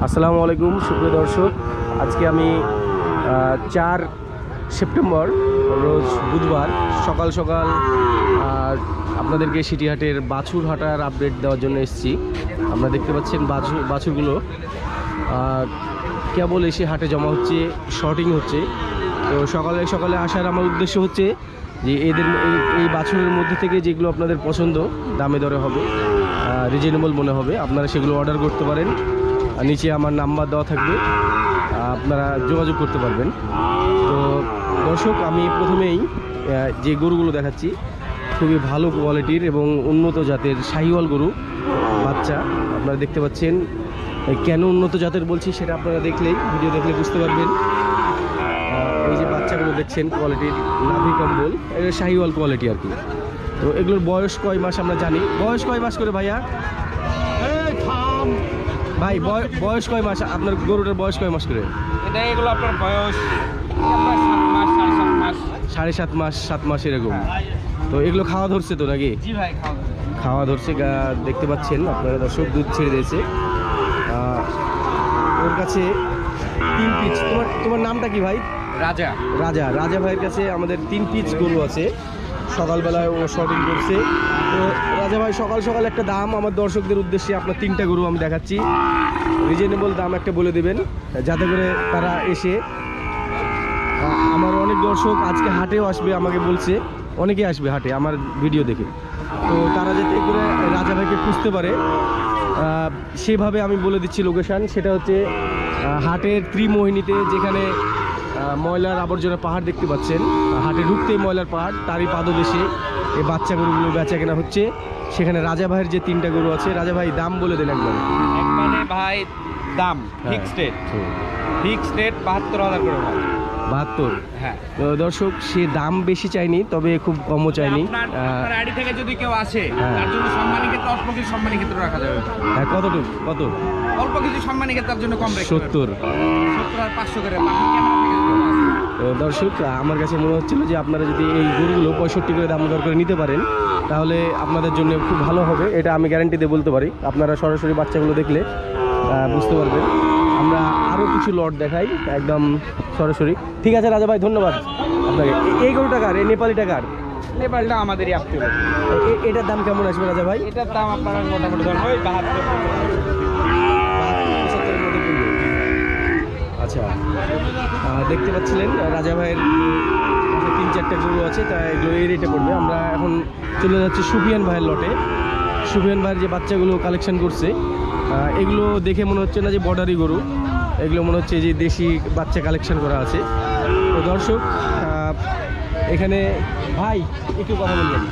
আসসালামু আলাইকুম, সুপ্রিয় দর্শক। আজকে আমি চার সেপ্টেম্বর, রোজ বুধবার, সকাল সকাল আপনাদেরকে সিটিহাটের বাছুর হাটার আপডেট দেওয়ার জন্য এসেছি। আপনারা দেখতে পাচ্ছেন বাছুর বাছুরগুলো কেবল এসে হাটে জমা হচ্ছে শর্টিং হচ্ছে। তো সকালে সকালে আসার আমার উদ্দেশ্য হচ্ছে যে এদের, এই- এই বাছুরের মধ্যে থেকে যেগুলো আপনাদের পছন্দ, দামে দরে হবে রিজনেবল মনে হবে, আপনারা সেগুলো অর্ডার করতে পারেন। নিচে আমার নাম্বার দেওয়া থাকবে। আপনারা যোগাযোগ করতে পারবেন। তো দর্শক, আমি প্রথমেই যে গরুগুলো দেখাচ্ছি, খুবই ভালো কোয়ালিটির এবং উন্নত জাতের শাহিওয়াল গরু, বাচ্চা। আপনারা দেখতে পাচ্ছেন কেন উন্নত জাতের বলছি সেটা আপনারা দেখলেই, ভিডিও দেখলে বুঝতে পারবেন। এই যে বাচ্চাগুলো দেখছেন কোয়ালিটির নাভি কম্বল শাহিওয়াল কোয়ালিটি আর কি। তো এগুলোর বয়স কয় মাস আমরা জানি। বয়স কয় মাস করে ভাইয়া? ভাই বয়- বয়স কয় মাস? আপনার গরুটার বয়স কয় মাস করে? এটা এগুলো আপনার বয়স সাড়ে সাত মাস। সাত মাস এরকম। তো এগুলো খাওয়া ধরছে তো নাকি? খাওয়া ধরছে। দেখতে পাচ্ছেন আপনারা দর্শক দুধ ছেড়ে দিয়েছে। ওর কাছে তিন পিচ। তোমার তোমার নামটা কি ভাই? রাজা। রাজা। রাজা ভাইয়ের কাছে আমাদের তিন পিচ গরু আছে। সকালবেলায় ও শর্টিং করছে। তো রাজা ভাই, সকাল সকাল একটা দাম আমার দর্শকদের উদ্দেশ্যে আপনার তিনটা গরু আমি দেখাচ্ছি। রিজনেবল দাম একটা বলে দেবেন, যাতে করে তারা এসে আমার অনেক দর্শক আজকে হাটেও আসবে আমাকে বলছে অনেকে আসবে হাটে আমার ভিডিও দেখে। তো তারা যাতে করে রাজা ভাইকে খুঁজতে পারে সেভাবে আমি বলে দিচ্ছি লোকেশান সেটা হচ্ছে হাটের ত্রিমোহিনীতে যেখানে ময়লার আবর্জনা পাহাড় দেখতে পাচ্ছেন। হাটে ঢুকতেই ময়লার পাহাড় তারই পাদদেশে এই বাচ্চা গরুগুলো বেচা কেনা হচ্ছে। সেখানে রাজা ভাইয়ের যে তিনটা গরু আছে রাজা ভাই দাম বলে দেন একবার। একবারে ভাই দাম হ্যাঁ। ফিক্সড রেট ফিক্সড রেট বাহাত্তর হাজার করে ভাই। বাহাত্তর? হ্যাঁ। তো দর্শক সে দাম বেশি চাইনি তবে খুব কমও চাইনি আপনার আইডি থেকে যদি কেউ আসে হ্যাঁ। তার জন্য সম্মানী ক্ষেত্রে অল্প কিছু সম্মানী ক্ষেত্রে রাখা যাবে। হ্যাঁ, কতটুকু? কত? অল্প কিছু সম্মানী ক্ষেত্রে তার জন্য কম রেখে সত্তর। সত্তর আর পাঁচশো করে। বাকি ক্যামেরা থেকে যেগুলো আছে। তো দর্শক আমার কাছে মনে হচ্ছিল যে আপনারা যদি এই গরুগুলো পঁয়ষট্টি করে দাম দর করে নিতে পারেন তাহলে আপনাদের জন্য খুব ভালো হবে। এটা আমি গ্যারান্টি দিয়ে বলতে পারি। আপনারা সরাসরি বাচ্চাগুলো দেখলে বুঝতে পারবেন। আমরা আরও কিছু লট দেখাই একদম সরাসরি। ঠিক আছে রাজা ভাই ধন্যবাদ আপনাকে। এই গরু টাকার এই নেপালি টাকার নেপালটা আমাদেরই আপনি এটার দাম কেমন আসবে রাজা ভাই? এটার দাম আপনার মোটামুটি ধরুন ওই বাহাত্তর। আচ্ছা দেখতে পাচ্ছিলেন রাজা ভাইয়ের তিন চারটে গরু আছে তা এগুলো এই রেটে পড়বে। আমরা এখন চলে যাচ্ছি সুফিয়ান ভাইয়ের লটে সুফিয়ান ভাইয়ের যে বাচ্চাগুলো কালেকশন করছে এগুলো দেখে মনে হচ্ছে না যে বর্ডারি গরু। এগুলো মনে হচ্ছে যে দেশি বাচ্চা কালেকশন করা আছে। তো দর্শক এখানে ভাই একটু কথা বলবেন।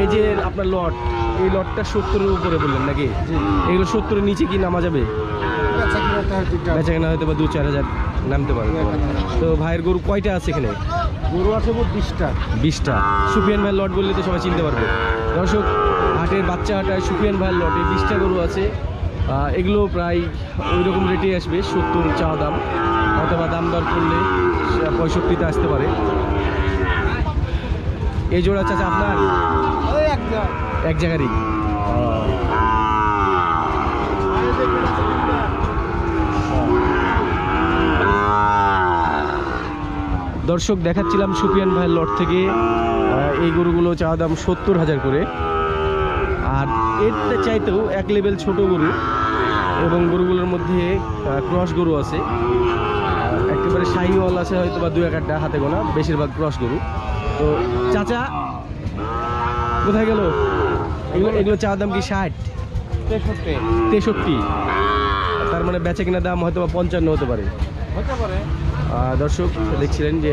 এই যে আপনার লট এই লটটা সত্তরের উপরে বললেন নাকি? এগুলো সত্তরের নিচে কি নামা যাবে? বেচা কেনা হয়তো বা দু চার হাজার নামতে পারে। তো ভাইয়ের গরু কয়টা আছে এখানে? গরু আছে বিশটা। বিশটা। সুফিয়ান ভাইয়ের লট বললে তো সবাই চিনতে পারবে। দর্শক হাটের বাচ্চা হাটায় সুফিয়ান ভাইয়ের লটে বিশটা গরু আছে। এগুলো প্রায় ওই রকম রেটে আসবে সত্তর চা দাম। অথবা দাম দর করলে সে পঁয়ষট্টিতে আসতে পারে। এই জোড়া চাচা আপনার? এক জায়গারই। দর্শক দেখাচ্ছিলাম সুপিয়ান ভাইয়ের লট থেকে। এই গরুগুলো চাওয়া দাম সত্তর হাজার করে। আর এর চাইতেও এক লেভেল ছোট গরু এবং গরুগুলোর মধ্যে ক্রস গরু আছে। একেবারে শাহিওয়াল আছে হয়তো বা দু এক একটা হাতে গোনা বেশিরভাগ ক্রস গরু। তো চাচা কোথায় গেল? এগুলো এগুলো চাওয়ার দাম কি ষাট? তেষট্টি। তেষট্টি। তার মানে বেচে কিনা দাম হয়তো বা পঞ্চান্ন হতে পারে। হতে পারে। দর্শক দেখছিলেন যে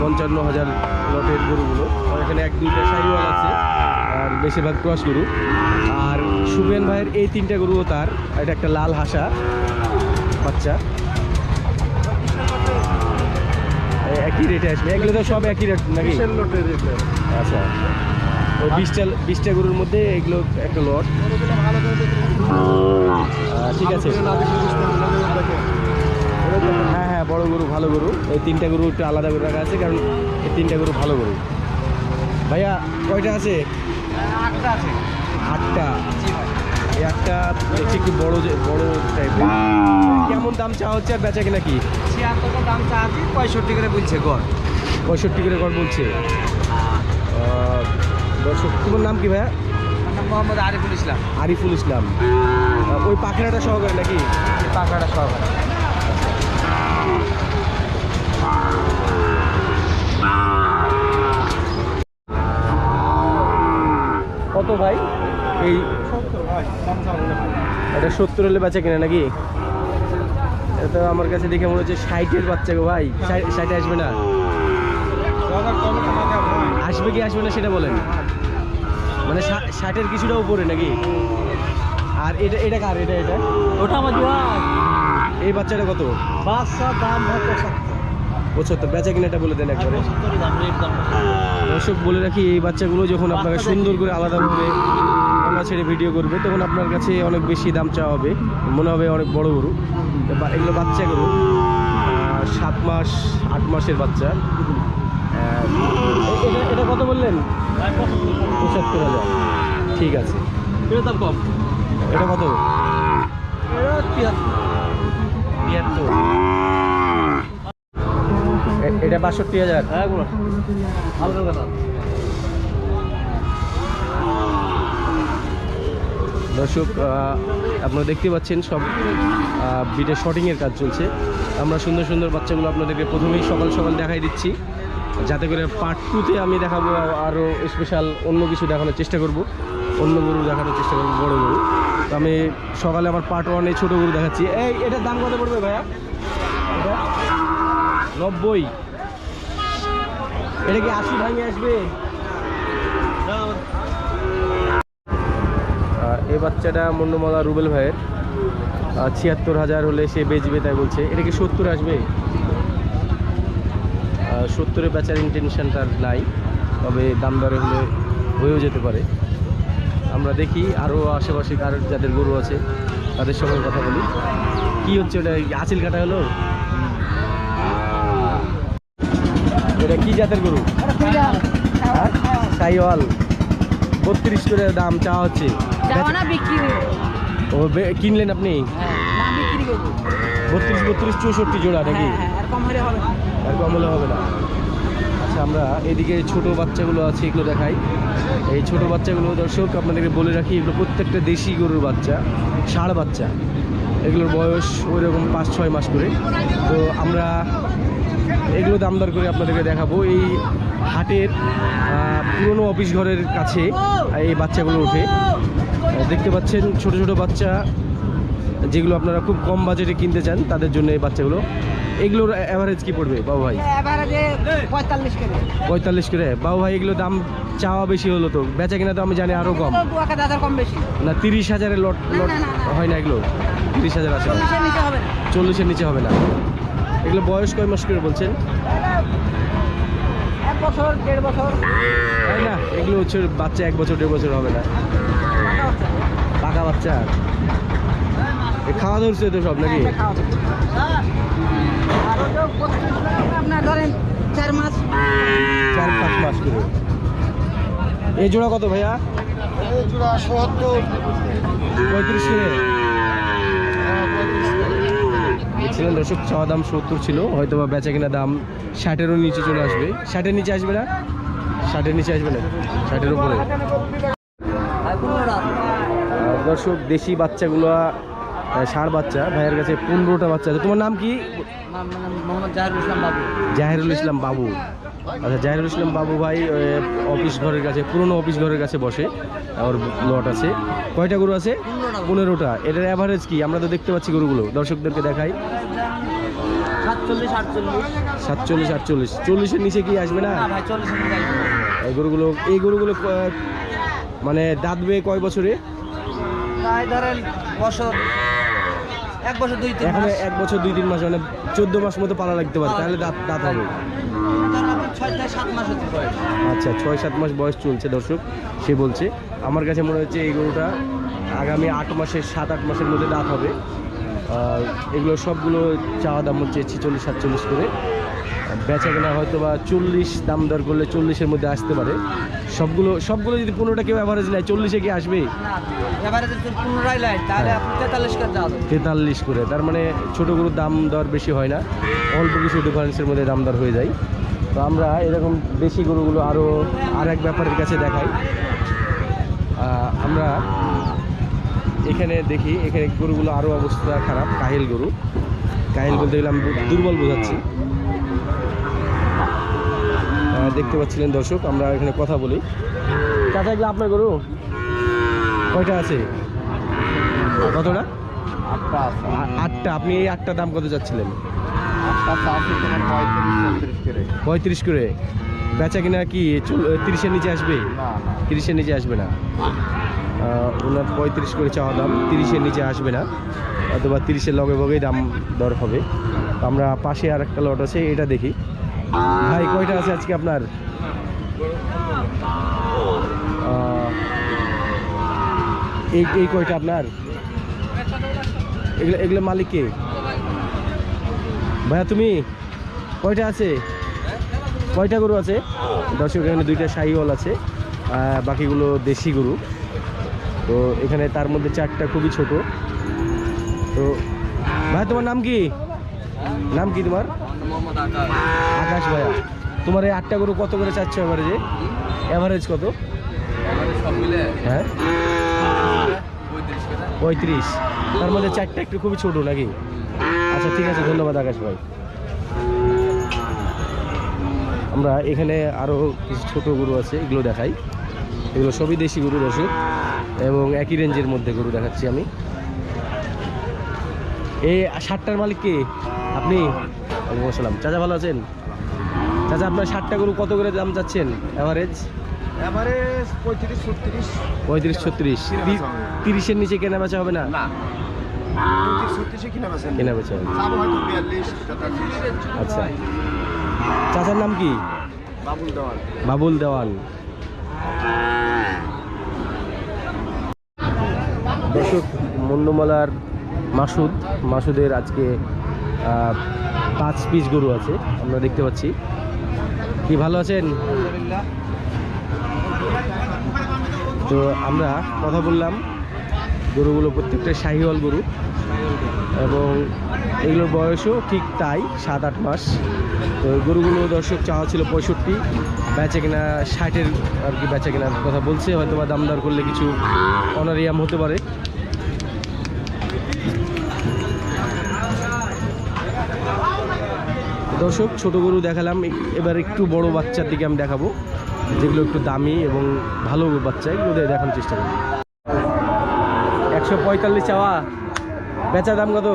পঞ্চান্ন হাজার লটের গরুগুলো। এখানে এক দুইটা শাহিওয়াল আছে আর বেশিরভাগ ক্রস গরু। আর সুবেন ভাইয়ের এই তিনটা গরুও তার এটা একটা লাল হাসা বাচ্চা। একই রেটে আসবে। এগুলো তো সব একই রেট নাকি? আচ্ছা। ওই বিশটা বিশটা গরুর মধ্যে এগুলো একটা লট। ঠিক আছে। হ্যাঁ হ্যাঁ বড় গরু ভালো গরু। এই তিনটা গরু একটু আলাদা করে রাখা আছে কারণ এই তিনটা গরু ভালো গরু। ভাইয়া কয়টা আছে? আটটা আছে। আটটা? এই একটা দেখছি একটু বড় যে বড় টাইপের কেমন দাম চা হচ্ছে আর বেচা কিনা কি? ছিয়াত্তর দাম চাচ্ছি পঁয়ষট্টি করে বলছে গড়। পঁয়ষট্টি করে কর বলছে। দর্শক তোমার নাম কি ভাইয়া? মোহাম্মদ আরিফুল ইসলাম। আরিফুল ইসলাম। ওই পাখড়াটা সহকারে নাকি? পাখাটা সহকারে। কত ভাই? এই এটা সত্তর হলে বাচ্চা কিনে নাকি? এটা আমার কাছে দেখে মনে হচ্ছে ষাটের বাচ্চা গো ভাই। ষাট- আসবে না? আসবে কি আসবে না সেটা বলেন। মানে ষাটের কিছুটা উপরে নাকি? আর এটা এটা কার? এটা এটা? ওটা আমার জোয়া এই বাচ্চাটা কত? বাচ্চা দাম পঁচাত্তর বেচা কিনাটা বলে দেন একবারে। দর্শক বলে রাখি এই বাচ্চাগুলো যখন আপনাকে সুন্দর করে আলাদাভাবে গলা ছেড়ে ভিডিও করবে তখন আপনার কাছে অনেক বেশি দাম চাওয়া হবে। মনে হবে অনেক বড় গরু। এগুলো বাচ্চা গরু সাত মাস আট মাসের বাচ্চা। এটা এটা কত বললেন? পঁচাত্তর হাজার। ঠিক আছে। এটার দাম কম? এটা কত? এটা তিয়াত্তর। এ- এটা বাষট্টি হাজার। হ্যাঁ দর্শক আপনারা দেখতে পাচ্ছেন সব বিটে শটিংয়ের কাজ চলছে। আমরা সুন্দর সুন্দর বাচ্চাগুলো আপনাদেরকে প্রথমেই সকাল সকাল দেখাই দিচ্ছি। যাতে করে পার্ট টুতে আমি দেখাবো আরও স্পেশাল অন্য কিছু দেখানোর চেষ্টা করব। অন্য গরু দেখানোর চেষ্টা করব বড়ো গরু। তো আমি সকালে আমার পার্ট ওয়ানে ছোটো গরু দেখাচ্ছি। এই এটার দাম কত পড়বে ভাইয়া? নব্বই। এটা কি আশি ভাঙে আসবে? এই বাচ্চাটা মন্ডমালা রুবেল ভাইয়ের। ছিয়াত্তর হাজার হলে সে বেচবে তাই বলছে। এটা কি সত্তর আসবে? সত্তরে বেচার ইন্টেনশন তার নাই, তবে দাম দরে হলে হয়েও যেতে পারে। আমরা দেখি আরও আশেপাশে কার যাদের গরু আছে, তাদের সঙ্গে কথা বলি। কি হচ্ছে ওটা? আচিল কাটা হলো এটা কি জাতের গরু? সাইওয়াল। বত্রিশ করে দাম চাওয়া হচ্ছে। ও কিনলেন আপনি? হ্যাঁ বত্রিশ বত্রিশ চৌষট্টি জোড়া নাকি? হ্যাঁ হ্যাঁ আর কম হলে হবে না। আর কম হলে হবে না। আচ্ছা আমরা এদিকে ছোট বাচ্চাগুলো আছে এগুলো দেখাই। এই ছোট বাচ্চাগুলো দর্শক আপনাদেরকে বলে রাখি এগুলো প্রত্যেকটা দেশি গরুর বাচ্চা ষাঁড় বাচ্চা। এগুলোর বয়স ওই রকম পাঁচ ছয় মাস করে। তো আমরা এগুলো দাম দর করে আপনাদেরকে দেখাবো। এই হাটের পুরনো অফিস ঘরের কাছে এই বাচ্চাগুলো ওঠে। দেখতে পাচ্ছেন ছোট ছোট বাচ্চা যেগুলো আপনারা খুব কম বাজেটে কিনতে চান তাদের জন্য এই বাচ্চাগুলো। এগুলোর অ্যাভারেজ কি পড়বে বাবু ভাই? পঁয়তাল্লিশ করে। পঁয়তাল্লিশ করে। বাবু ভাই এগুলো দাম চাওয়া বেশি হলো তো। বেচা কিনা তো আমি জানি আরও কম। না তিরিশ হাজারের লট লট। হয় না এগুলো। তিরিশ হাজার আছে। চল্লিশের নিচে হবে না। এগুলো বয়স কয় মাস করে বলছেন? এক বছর দেড় বছর। তাই না? এগুলো হচ্ছে বাচ্চা এক বছর দেড় বছর হবে না। পাকা বাচ্চা? খাওয়া ধরছে তো সব নাকি? হ্যাঁ, আপনার ধরেন চার মাস। চার পাঁচ মাস করে। এই জোড়া কত ভাইয়া? পঁয়ত্রিশ করে? দেখছিলেন দর্শক চাওয়া দাম সত্তর ছিল হয়তো বা বেচা কিনা দাম ষাটেরও নিচে চলে আসবে। ষাটের নিচে আসবে না? ষাটের নিচে আসবে না? ষাটের উপরে। দর্শক দেশি বাচ্চাগুলো ষাঁড় বাচ্চা ভাইয়ের কাছে পনেরোটা বাচ্চা আছে। তোমার নাম কি? মোহাম্মদ জাহিরুল ইসলাম বাবু। জাহিরুল ইসলাম বাবু। আচ্ছা জাহিরুল ইসলাম বাবু ভাই অফিস ঘরের কাছে পুরনো অফিস ঘরের কাছে বসে ওর লট আছে। কয়টা গরু আছে? পনেরোটা। এটার অ্যাভারেজ কি? আমরা তো দেখতে পাচ্ছি গরুগুলো। দর্শকদেরকে দেখাই। সাতচল্লিশ আটচল্লিশ। চল্লিশের নিচে কি আসবে না। এই গরুগুলো এই গরুগুলো মানে দাঁতবে কয় বছরে? ধরেন বছর এক বছর দুই তিন এখন মাস। এক বছর দুই তিন মাস মানে চোদ্দ মাস মতো পালা লাগতে পারে। তাহলে দাঁত দাঁত হবে। আচ্ছা ছয় সাত মাস বয়স চলছে দর্শক সে বলছে। আমার কাছে মনে হচ্ছে এই গরুটা আগামী আট মাসের সাত আট মাসের মধ্যে দাঁত হবে। আর এগুলো সবগুলো চাওয়া দাম হচ্ছে ছিচল্লিশ সাতচল্লিশ করে। বেচা কেনা হয়তো বা চল্লিশ দাম দর করলে চল্লিশের মধ্যে আসতে পারে। সবগুলো সবগুলো যদি পনেরোটা কেউ অ্যাভারেজ নেয় চল্লিশে কি আসবে? হ্যাঁ। তেতাল্লিশ করে তেতাল্লিশ করে তার মানে ছোটো গরুর দাম দর বেশি হয় না। অল্প কিছু ডিফারেন্সের মধ্যে দাম দর হয়ে যায়। তো আমরা এরকম দেশি গরুগুলো আরও আর এক ব্যাপারের কাছে দেখাই। আমরা এখানে দেখি এখানে গরুগুলো আরও অবস্থা খারাপ কাহিল গরু। কাহিল বলতে গেলে আমি দুর্বল বোঝাচ্ছি। দেখতে পাচ্ছিলেন দর্শক আমরা এখানে কথা বলি। চাচা এগুলো আপনার গরু? কয়টা আছে? কতটা? আটটা আটটা। আপনি এই আটটা দাম কত যাচ্ছিলেন পঁয়ত্রিশ করে। বেচা কিনা কি তিরিশের নিচে আসবে? তিরিশের নিচে আসবে না? ওনার পঁয়ত্রিশ করে চাওয়া দাম তিরিশের নিচে আসবে না। অথবা তিরিশের লগে লগেই দাম দর হবে। আমরা পাশে আর একটা লট আছে এটা দেখি। ভাই কয়টা আছে আজকে আপনার? এই এই কয়টা আপনার? এগুলো এগুলো মালিক কে? ভাইয়া, তুমি কয়টা আছে? কয়টা গরু আছে? দর্শক, এখানে দুইটা শাহিওয়াল আছে বাকিগুলো দেশি গরু। তো এখানে তার মধ্যে চারটা খুবই ছোট। তো ভাই, তোমার নাম কি? নাম কি তোমার? আকাশ ভাইয়া। তোমার এই আটটা গরু কত করে চাচ্ছ অ্যাভারেজে অ্যাভারেজ কত? হ্যাঁ? পঁয়ত্রিশ। তার মধ্যে চারটা একটু খুবই ছোট নাকি? আচ্ছা ঠিক আছে ধন্যবাদ আকাশ ভাই। আমরা এখানে আরও কিছু ছোট গরু আছে এগুলো দেখাই। এগুলো সবই দেশি গরু দর্শক। এবং একই রেঞ্জের মধ্যে গরু দেখাচ্ছি আমি। এই ষাটটার মালিক কে? আপনি? ওয়ালাইকুম আসসালাম। চাচা ভালো আছেন? চাচা আপনার ষাটটা গরু কত করে দাম চাচ্ছেন? অ্যাভারেজ এভারেজ পঁয়ত্রিশ ছত্রিশ। পঁয়ত্রিশ ছত্রিশ। তিরিশের নিচে কেনা বেচা হবে না। কিনা বেচা আচ্ছা। চাচার নাম কি? বাবুল দেওয়াল বাবুল দেওয়ান। দর্শক মন্ডমালার মাসুদ মাসুদের আজকে পাঁচ পিস গরু আছে আমরা দেখতে পাচ্ছি। কি ভালো আছেন? তো আমরা কথা বললাম গরুগুলো প্রত্যেকটা শাহিওয়াল গরু। এবং এগুলোর বয়সও ঠিক তাই, সাত, আট মাস। তো গরুগুলো দর্শক চাওয়া ছিল পঁয়ষট্টি। বেচে কিনা ষাটের আর কি বেচে কেনার কথা বলছে হয়তো বা দামদার করলে কিছু অনারিয়াম হতে পারে। দর্শক, ছোট গরু দেখালাম, এবার একটু বড় বাচ্চার দিকে আমি দেখাবো, যেগুলো একটু দামি এবং ভালো বাচ্চা, এগুলো দেখানোর চেষ্টা করব। একশো পঁয়তাল্লিশ চাওয়া। বেচা দাম কত?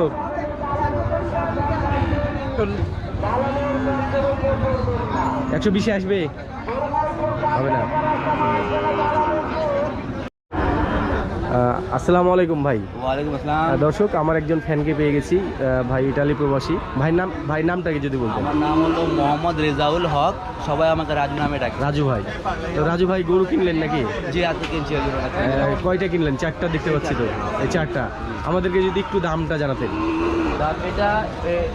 একশো বিশে আসবে। হবে না। আসসালামু আলাইকুম ভাই। ওয়ালাইকুম আসসালাম। দর্শক আমার একজন ফ্যানকে পেয়ে গেছি ভাই ইটালি প্রবাসী। ভাই নাম ভাই নামটাকে যদি বলতেন। আমার নাম হলো মোহাম্মদ রেজাউল হক। সবাই আমাকে রাজু নামে ডাকে। রাজু ভাই। তো রাজু ভাই গরু কিনলেন নাকি? জি আজকে কিনছি কয়টা কিনলেন? চারটা দেখতে পাচ্ছি তো। এই চারটা। আমাদেরকে যদি একটু দামটা জানাতেন। দাম এটা এ-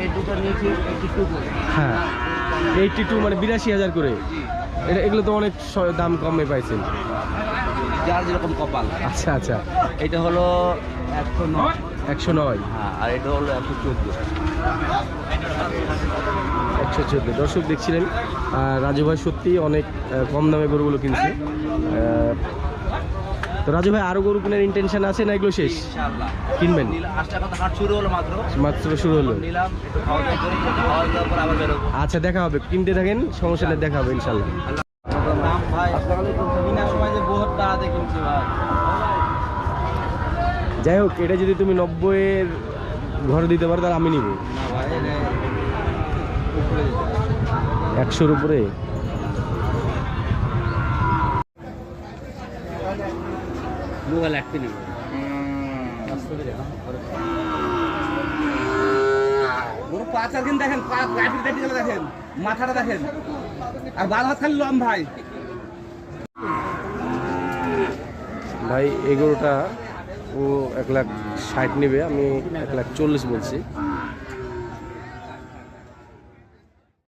এই দুটো নিয়েছি এইটি টু হ্যাঁ। এইটটি টু মানে বিরাশি হাজার করে। এটা এগুলো তো অনেক দাম কমে পাইছেন। যার যেরকম কপাল। আচ্ছা আচ্ছা। এটা হলো একশো নয়। একশো নয়? হ্যাঁ আর এটা হলো একশো চোদ্দ। একশো চোদ্দ। দর্শক দেখছিলেন রাজু ভাই সত্যি অনেক কম দামে গরুগুলো কিনছে। তো রাজু ভাই আরও গরু কেনার ইন্টেনশন আছে না এগুলো শেষ? কিনবেন? মাত্র? শুরু হলো। আচ্ছা দেখা হবে। কিনতে থাকেন সমস্যা দেখা হবে ইনশাল্লাহ নাম ভাই বিনা সময় যে বহুত তাড়াতে কিনছি ভাই যাই হোক এটা যদি তুমি নব্বইয়ের ঘরে দিতে পারো তাহলে আমি নিব। একশোর উপরে? মোবাইল নিব। পা দেখেন পা দেখেন মাথাটা দেখেন। আর বাল হাত খালি লম ভাই ভাই এই গরুটা ও এক লাখ ষাট নেবে আমি এক লাখ চল্লিশ বলছি।